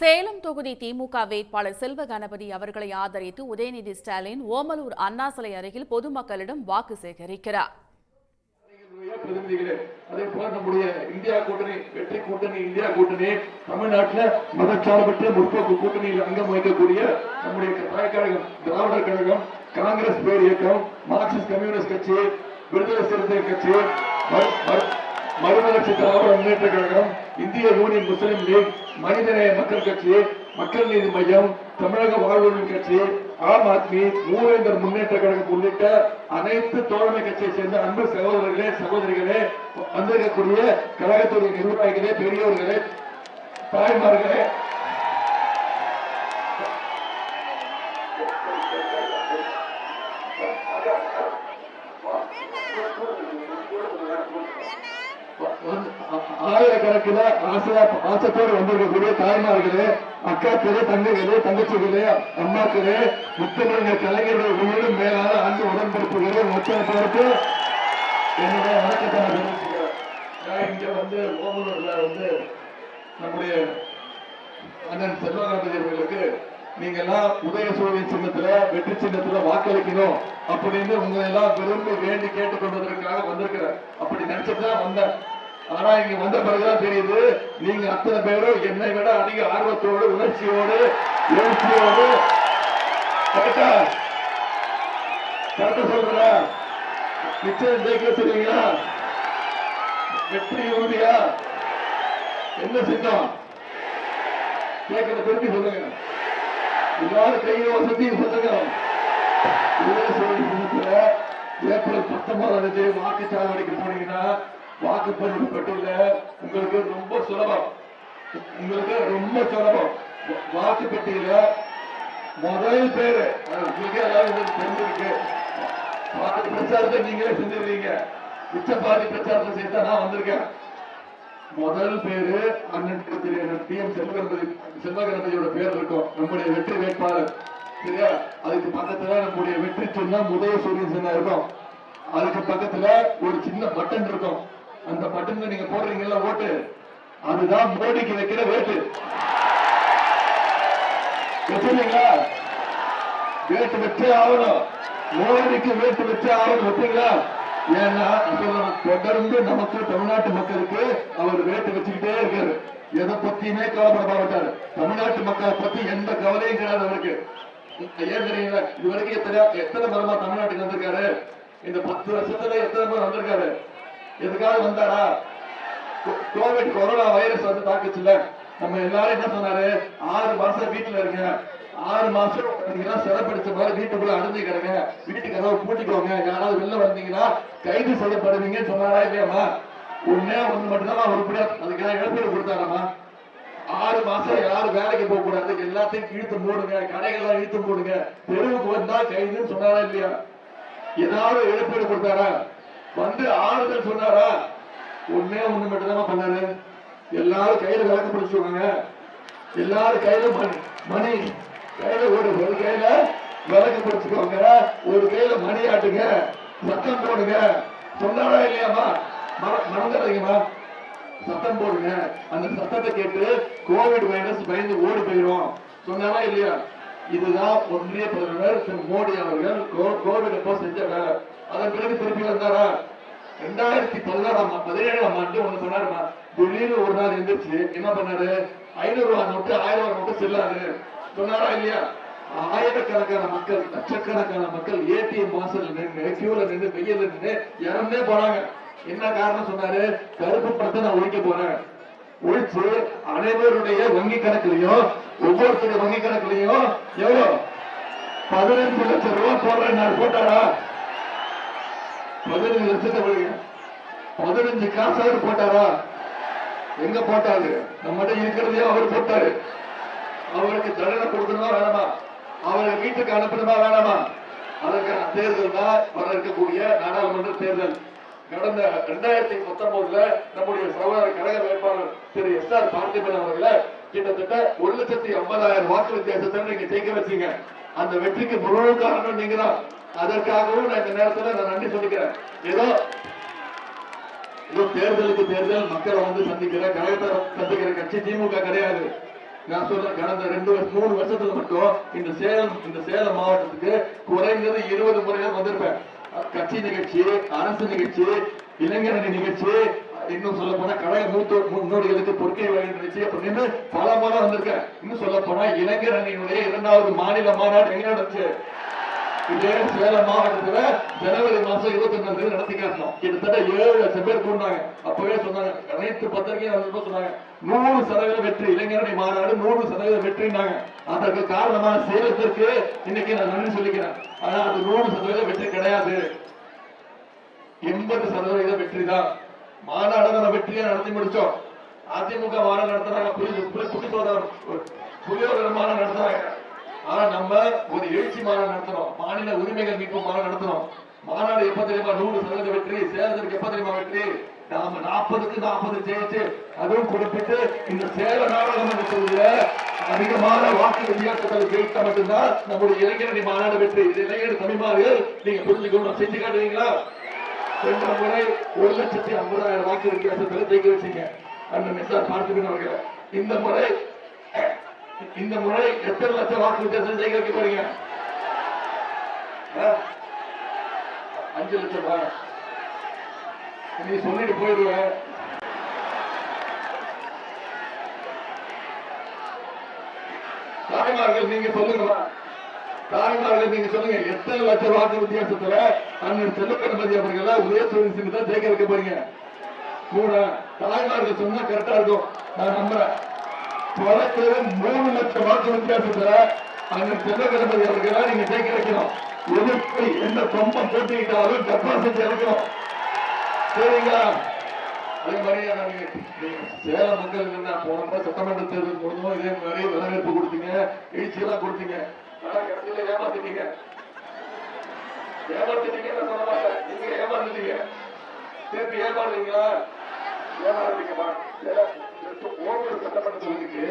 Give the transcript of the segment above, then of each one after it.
சேலம் தொகுதி திமுக வேட்பாளர் செல்வ கணபதி அவர்களை ஆதரித்து உதயநிதி ஸ்டாலின் ஓமலூர் அண்ணா சிலை அருகில் பொதுமக்களிடம் வாக்கு சேகரிக்கிறார். அதே போல நம்முடைய இந்தியா கூட்டணி வெற்றி கூட்டணி இந்தியா கூட்டணி தமிழ்நாட்டில் மதச்சார்பற்ற முற்போக்கு கூட்டணியில் அங்கம் வகிக்கக்கூடிய நம்முடைய தாய் கழகம் திராவிடர் கழகம் காங்கிரஸ் பேர் இயக்கம் மார்க்சிஸ்ட் கம்யூனிஸ்ட் கட்சி விடுதலை சிறுத்தை கட்சி மறுமலர்ச்சி திராவிட முன்னேற்ற கழகம் இந்திய யூனியன் முஸ்லிம் லீக் மனிதநேய மக்கள் கட்சி மக்கள் நீதி மையம் தமிழக வாழ்வுரிமை கட்சி ஆம் ஆத்மி மூவேந்தர் முன்னேற்ற கழகம் உள்ளிட்ட அனைத்து தோழமை கட்சியை சேர்ந்த அன்பு சகோதரர்களே சகோதரிகளே வந்திருக்கக்கூடிய கழகத்துடைய நிர்வாகிகளே பெரியோர்களே தாய்மார்களே ஆயிரக்கணக்கில் ஆசையா ஆசத்தோடு வந்திருக்கக்கூடிய தாய்மார்களே அக்காக்களே தங்கைகளே தங்கச்சிகளே அம்மாக்களே முத்தமிழக கலைஞர்கள் உயிரும் மேலான அன்பு உடன்படுத்துகிறே மொத்த பேருக்கு என்னுடைய வணக்கத்தை நான் நான் இங்க வந்து ஓமலூர்ல வந்து நம்முடைய அண்ணன் செல்வகாந்தி அவர்களுக்கு நீங்க எல்லாம் உதயசூரியன் சின்னத்துல வெற்றி சின்னத்துல வாக்களிக்கணும் அப்படின்னு உங்களை எல்லாம் விரும்பி வேண்டி கேட்டுக் கொள்வதற்காக வந்திருக்கிறேன். அப்படி நினைச்சதுதான் வந்தேன். ஆனா இங்க வந்த பிறகுதான் தெரியுது. நீங்க அத்தனை பேரும் என்னை விட அதிக ஆர்வத்தோடு உணர்ச்சியோடு எழுச்சியோடு கரெக்டா கரெக்டா சொல்றா நிச்சயம் ஜெயிக்க சொல்றீங்களா வெற்றி உறுதியா? என்ன சித்தம்? கேட்கிற திருப்பி சொல்லுங்க. எல்லாரும் கையை வசதி சொல்லுங்க. உதயசூரியத்துல ஏப்ரல் பத்தொன்பதாம் தேதி வாக்குச்சாவடிக்கு போனீங்கன்னா வாக்குப்பதிவு பெட்டியில உங்களுக்கு ரொம்ப சுலபம். உங்களுக்கு ரொம்ப சுலபம். வாக்கு பெட்டியில முதல் பேரு உங்களுக்கு எல்லாரும் தெரிஞ்சிருக்கு. பாதி பிரச்சாரத்தை நீங்களே செஞ்சிருக்கீங்க மிச்ச பாதி பிரச்சாரத்தை சேர்த்தா நான் வந்திருக்கேன். முதல் பேரு அண்ணன் டி எம் செல்வகணபதி செல்வகணபதியோட பேர் இருக்கும். நம்முடைய வெற்றி வேட்பாளர். சரியா? அதுக்கு பக்கத்துல நம்முடைய வெற்றி சின்னம் முதல் சூரியன் இருக்கும். அதுக்கு பக்கத்துல ஒரு சின்ன பட்டன் இருக்கும். அந்த பட்டன்ல நீங்க போடுறீங்கல்ல ஓட்டு அதுதான் மோடிக்கு வைக்கிற வேட்டு வச்சிருக்கீங்களா வேட்டு வச்சே ஆகணும். மோடிக்கு வேட்டு வச்சே ஆகணும் வச்சீங்களா ஏன்னா தொடர்ந்து நமக்கு தமிழ்நாட்டு மக்களுக்கு அவர் வேட்டு வச்சுக்கிட்டே இருக்காரு. எதை பத்தியுமே கவலைப்பட மாட்டாரு. தமிழ்நாட்டு மக்களை பத்தி எந்த கவலையும் கிடையாது அவருக்கு. ஏன் தெரியுங்களா? இது வரைக்கும் எத்தனை எத்தனை மரமா தமிழ்நாட்டுக்கு வந்திருக்காரு? இந்த பத்து வருஷத்துல எத்தனை பேர் வந்திருக்காரு? எதுக்காக வந்தாரா? கோவிட் கொரோனா வைரஸ் வந்து தாக்குச்சுல நம்ம எல்லாரும் என்ன சொன்னாரு? ஆறு மாசம் வீட்டுல இருங்க. ஆறு மாசம் நீங்க சிறப்பிடிச்ச மாதிரி வீட்டுக்குள்ள அடைஞ்சு கிடங்க. வீட்டு கதவை பூட்டிக்கோங்க யாராவது வெளில வந்தீங்கன்னா கைது செய்யப்படுவீங்கன்னு சொன்னாரா இல்லையாமா ஒன்னே ஒண்ணு மட்டும்தான் உருப்படியா அதுக்கெல்லாம் இழப்பீடு கொடுத்தாராமா ஆறு மாசம் யாரும் வேலைக்கு போக கூடாது. எல்லாத்தையும் இழுத்து மூடுங்க. கடைகள்லாம் இழுத்து மூடுங்க. தெருவுக்கு வந்தா கைதுன்னு சொன்னாரா இல்லையா? ஏதாவது இழப்பீடு கொடுத்தாரா? வந்து ஆறுதல் சொன்னாரா? ஒண்ணே ஒண்ணு மட்டும் தான் பண்ணாரு? எல்லாரும் கையில விளக்கு பிடிச்சுக்கோங்க எல்லாரும் கையில மணி மணி. கையில ஒரு ஒரு கையில விளக்கு பிடிச்சுக்கோங்க ஒரு கையில மணி ஆட்டுங்க. சத்தம் போடுங்க. சொன்னாரா இல்லையாமா மறந்துடுறீங்கம்மா சத்தம் போடுங்க. அந்த சத்தத்தை கேட்டு கோவிட் வைரஸ் பயந்து ஓடி போயிடும் சொன்னாரா இல்லையா? இதுதான் ஒன்றிய பிரதமர் திரு மோடி அவர்கள் கோ- கோவிட் அப்போ செஞ்ச வேலை. அதன் பிறகு திருப்பி வந்தாரா? ரெண்டாயிரத்தி பதினாறாம் பதினேழாம் ஆண்டு ஒண்ணு சொன்னாருமா திடீர்னு ஒரு நாள் எந்திரிச்சு என்ன பண்ணாரு? ஐநூறு ரூபாய் நோட்டு ஆயிரம் ரூபாய் நோட்டு செல்லாரு சொன்னாரா இல்லையா? ஆயிரக்கணக்கான மக்கள் லட்சக்கணக்கான மக்கள் ஏடிஎம் வாசல்ல நின்று கியூல நின்று வெயில்ல நின்று இறந்தே போனாங்க. என்ன காரணம் சொன்னாரு? கருப்பு பணத்தை நான் ஒழிக்க போறேன். ஒழிச்சு அனைவருடைய வங்கி கணக்குலயும் ஒவ்வொருத்தருடைய வங்கி கணக்குலயும் எவ்வளவு பதினஞ்சு லட்சம் ரூபாய் போடுறேன் நான் போட்டாரா? பதினஞ்சு லட்சத்தை விடுங்க பதினஞ்சு காசாவது போட்டாரா? எங்க போட்டாரு? நம்மகிட்ட இருக்கிறதையோ அவர் போட்டாரு. அவருக்கு தண்டனை கொடுக்கணுமா வேணாமா? அவரை வீட்டுக்கு அனுப்பணுமா வேணாமா? அதற்கான தேர்தல் தான் வர இருக்கக்கூடிய நாடாளுமன்ற தேர்தல். கடந்த ரெண்டாயிரத்தி பத்தொன்பதுல நம்முடைய சகோதர கழக வேட்பாளர் திரு எஸ் ஆர் பார்த்திபன் அவர்களை கிட்டத்தட்ட ஒரு லட்சத்தி ஐம்பதாயிரம் வாக்கு வித்தியாசத்தை நீங்க ஜெயிக்க வச்சீங்க. அந்த வெற்றிக்கு முழு காரணம் நீங்க தான் அதற்காகவும் நான் இந்த நேரத்துல நான் நன்றி சொல்லிக்கிறேன். ஏதோ ஏதோ தேர்தலுக்கு தேர்தல் மக்களை வந்து சந்திக்கிற கழகத்தை சந்திக்கிற கட்சி திமுக கிடையாது. நான் சொல்றேன் கடந்த ரெண்டு வருஷம் மூணு வருஷத்துல மட்டும் இந்த சேலம் இந்த சேலம் மாவட்டத்துக்கு குறைந்தது இருபது முறைகள் வந்திருப்பேன். கட்சி நிகழ்ச்சி அரசு நிகழ்ச்சி இளைஞரணி நிகழ்ச்சி இன்னும் சொல்ல போனா கழக மூத்த முன்னோடிகளுக்கு பொற்கை வழங்கும் நிகழ்ச்சி அப்படின்னு பல முறை வந்திருக்கேன். இன்னும் சொல்ல போனா இளைஞரணியினுடைய இரண்டாவது மாநில மாநாடு எங்க நடந்துச்சு? இதே சேலம் மாவட்டத்துல ஜனவரி மாசம் இருபத்தி ஒண்ணாம் தேதி நடத்தி காட்டணும். கிட்டத்தட்ட ஏழு லட்சம் பேர் கூண்டாங்க. அப்பவே சொன்னாங்க அனைத்து பத்திரிகையும் சொன்னாங்க? நூறு சதவீத வெற்றி. இளைஞரணி மாநாடு நூறு சதவீத வெற்றினாங்க அதற்கு காரணமான சேலத்திற்கு இன்னைக்கு நான் நன்றி சொல்லிக்கிறேன். ஆனா அது நூறு சதவீத வெற்றி கிடையாது. எண்பது சதவீத வெற்றி தான். மாநாடு நம்ம வெற்றியா நடத்தி முடிச்சோம். அதிமுக மாநாடு நடத்துறாங்க. புலி புலி புலிசோதரம் புலியோதர மாநாடு நடத்துறாங்க. ஆனா நம்ம ஒரு எழுச்சி மாநாடு நடத்தணும் மாநில உரிமைகள் மீட்பு மாநாடு நடத்தணும் மாநாடு எப்ப தெரியுமா? நூறு சதவீத வெற்றி சேலத்திற்கு எப்ப தெரியுமா வெற்றி? நாம நாற்பதுக்கு நாற்பது ஜெயிச்சு அதுவும் குறிப்பிட்டு இந்த சேல நாடாளுமன்ற தொகுதியில அதிகமான வாக்கு வித்தியாசத்தில் ஜெயித்தா மட்டும்தான் நம்முடைய இளைஞரணி மாநாடு வெற்றி. இது இளைஞர் தமிழ்மார்கள் நீங்க புரிஞ்சுக்கணும் செஞ்சு காட்டுவீங்களா? சென்ற முறை ஒரு லட்சத்தி ஐம்பதாயிரம் வாக்கு வித்தியாசத்தில் ஜெயிக்க வச்சீங்க. அண்ணன் எஸ்ஆர் பார்த்திபன் அவர்கள் இந்த முறை இந்த முறை எத்தனை லட்சம் வாக்கு வித்தியாசம் ஜெயிக்க வைக்க போறீங்க? அஞ்சு லட்சம் ரூபாய். நீ சொல்லிட்டு போயிடுவேன் தாய்மார்கள் நீங்க சொல்லுங்களா தாய்மார்கள் நீங்க சொல்லுங்க. எத்தனை லட்சம் வாக்கு வித்தியாசத்துல அண்ணன் செல்லக்கணபதி அவர்கள் உதயசூரியன் சிங் தான் ஜெயிக்க வைக்க போறீங்க. கூட தாய்மார்கள் சொன்னா கரெக்டா இருக்கும். நான் நம்புறேன். குறைந்தது மூணு லட்சம் வாக்கு வித்தியாசத்துல அண்ணன் செல்லக்கணபதி அவர்கள நீங்க ஜெயிக்க வைக்கணும் எதிர்ப்பு எந்த தொம்பம் போட்டிக்கிட்டாலும் டெபாசிட் இறக்கணும். சரிங்களா? அதே மாதிரி சேலம் மக்கள் என்ன போன முறை சட்டமன்ற தேர்தல் முடிஞ்சோம் இதே மாதிரி வரவேற்பு கொடுத்தீங்க. எழுச்சி கொடுத்தீங்க. ஆனா கடைசியில ஏமாத்திட்டீங்க. ஏமாத்திட்டீங்க நான் சொல்ல மாட்டேன். நீங்க ஏமாந்துட்டீங்க. திருப்பி ஏமாறுறீங்களா? ஏமாறுறீங்கம்மா ஓவர் சட்டமன்ற தொகுதிக்கு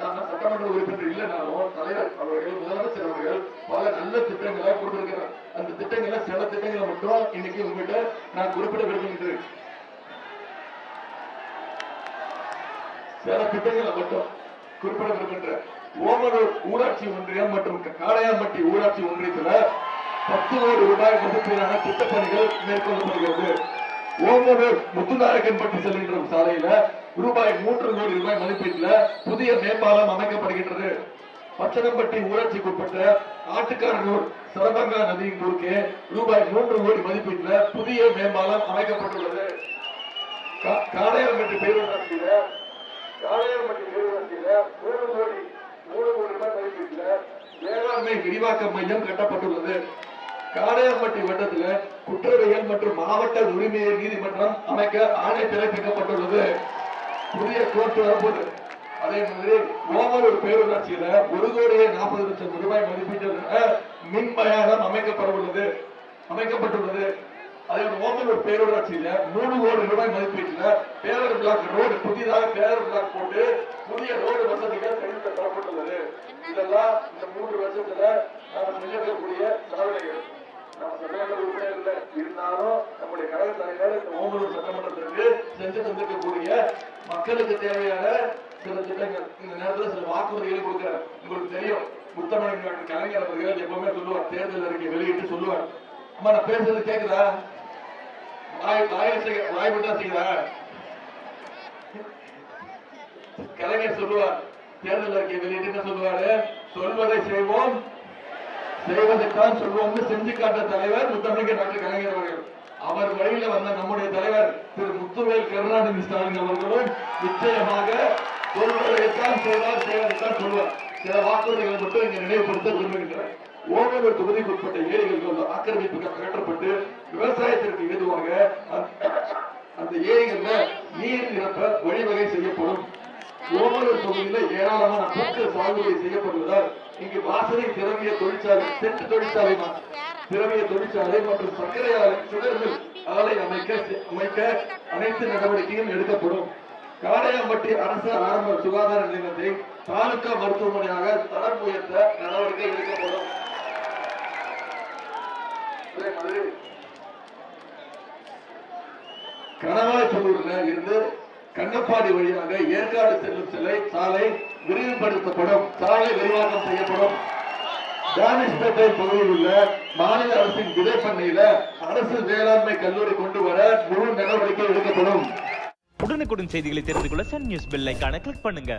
நான் சட்டமன்ற உறுப்பினர் இல்லைனாலும் தலைவர் அவர்கள் முதலமைச்சர் அவர்கள் பல நல்ல திட்டங்களை கொடுத்திருக்கிறார். அந்த திட்டங்களை சில திட்டங்களை மட்டும் இன்னைக்கு உங்ககிட்ட நான் குறிப்பிட விரும்புகின்றேன். சில திட்டங்களை மட்டும் குறிப்பிட விரும்புகின்ற ஓமலூர் ஊராட்சி ஒன்றியம் மற்றும் காளையாம்பட்டி ஊராட்சி ஒன்றியத்துல பத்து கோடி ரூபாய் மதிப்பீடான திட்டப்பணிகள் மேற்கொள்ளப்படுகிறது. ஓமலூர் முத்துநாயக்கன்பட்டி செல்கின்ற சாலையில ரூபாய் மூன்று கோடி ரூபாய் மதிப்பீட்டுல புதிய மேம்பாலம் அமைக்கப்படுகின்றது. பச்சனம்பட்டி ஊராட்சிக்குட்பட்ட ஆட்டுக்காரனூர் சரபங்கா நதியின் குறுக்கே ரூபாய் மூன்று கோடி மதிப்பீட்டுல புதிய மேம்பாலம் அமைக்கப்பட்டுள்ளது. காளையார்பட்டி பேரூராட்சியில காளையார்பட்டி பேரூராட்சியில மூணு கோடி மூணு கோடி ரூபாய் மதிப்பீட்டுல வேளாண்மை விரிவாக்க மையம் கட்டப்பட்டுள்ளது. காளையார்பட்டி வட்டத்துல குற்றவியல் மற்றும் மாவட்ட உரிமையை நீதிமன்றம் அமைக்க ஆணை பிறப்பிக்கப்பட்டுள்ளது. புதிய கோர்ட் வரப்போகுது அதே மாதிரி ஓமலூர் பேரூராட்சியில ஒரு கோடியே நாற்பது லட்சம் ரூபாய் மதிப்பீட்டில் மின் அமைக்கப்பட உள்ளது அமைக்கப்பட்டுள்ளது. அதே ஓமலூர் பேரூராட்சியில மூணு கோடி ரூபாய் மதிப்பீட்டுல பேரர் பிளாக் ரோடு புதிதாக பேரர் பிளாக் போட்டு புதிய ரோடு வசதிகள் கைது தரப்பட்டுள்ளது. இதெல்லாம் இந்த மூன்று வருஷத்துல நாம் நிகழ்த்தக்கூடிய சாதனைகள் நம்ம சட்டமன்ற உறுப்பினர் இருந்தாலும் நம்முடைய கழக தலைவர் இந்த ஓமலூர் சட்டமன்றத்திற்கு செஞ்சு தந்திருக்கக்கூடிய மக்களுக்கு தேவையான சில திட்டங்கள் இந்த நேரத்துல சில வாக்குறுதிகளை கொடுக்கிறார் உங்களுக்கு தெரியும் முத்தமிழ் டாக்டர் கலைஞர் அவர்கள் எப்பவுமே சொல்லுவார். தேர்தல் அறிக்கை வெளியிட்டு சொல்லுவார் அம்மா நான் பேசுறது கேக்குதா வாய் வாய் செய்ய வாய் விட்டா செய்யுதா கலைஞர் சொல்லுவார் தேர்தல் அறிக்கை வெளியிட்டு என்ன சொல்லுவாரு? சொல்வதை செய்வோம் செய்வதைத்தான் சொல்வோம்னு செஞ்சு காட்ட தலைவர் முத்தமிழக டாக்டர் கலைஞர் அவர்கள். அவர் வழியில வந்த நம்முடைய தலைவர் திரு முத்துவேல் கருணாநிதி ஸ்டாலின் அவர்களும் நிச்சயமாக சொல்வதைத்தான் செய்வார் செய்வதைத்தான் சொல்வார். சில வாக்குறுதிகளை மட்டும் இங்க நினைவுபடுத்த விரும்புகின்றனர். ஓமலூர் தொகுதிக்கு உட்பட்ட ஏரிகள் ஆக்கிரமிப்புகள் அகற்றப்பட்டு விவசாயத்திற்கு ஏதுவாக அந்த- அந்த ஏரிகள்ல நீர் நிரப்ப வழிவகை செய்யப்படும். ஓமலூர் தொகுதியில ஏராளமான பூக்கள் சாகுபடி செய்யப்படுவதால் இங்கு வாசனை திரவிய தொழிற்சாலை செட்டு தொழிற்சாலை திரவிய தொழிற்சாலை மற்றும் சர்க்கரை ஆலை சுகர் மில் ஆலை அமைக்க அமைக்க அனைத்து நடவடிக்கையும் எடுக்கப்படும். காளையாம்பட்டி அரசு ஆரம்ப சுகாதார நிலையத்தை தாலுகா மருத்துவமனையாக தரம் உயர்த்த நடவடிக்கை எடுக்கப்படும். கணவாய்ப்புதூர்ல இருந்து கண்ணப்பாடி வழியாக ஏற்காடு செல்லும் சிலை சாலை விரிவுபடுத்தப்படும் சாலை விரிவாக்கம் செய்யப்படும். தானிஷ்பேட்டை பகுதியில் உள்ள மாநில அரசின் விதை பண்ணையில அரசு வேளாண்மை கல்லூரி கொண்டு வர முழு நடவடிக்கை எடுக்கப்படும். உடனுக்குடன் செய்திகளை தெரிந்து கொள்ள சன் நியூஸ் பெல் ஐக்கான கிளிக் பண்ணுங்க.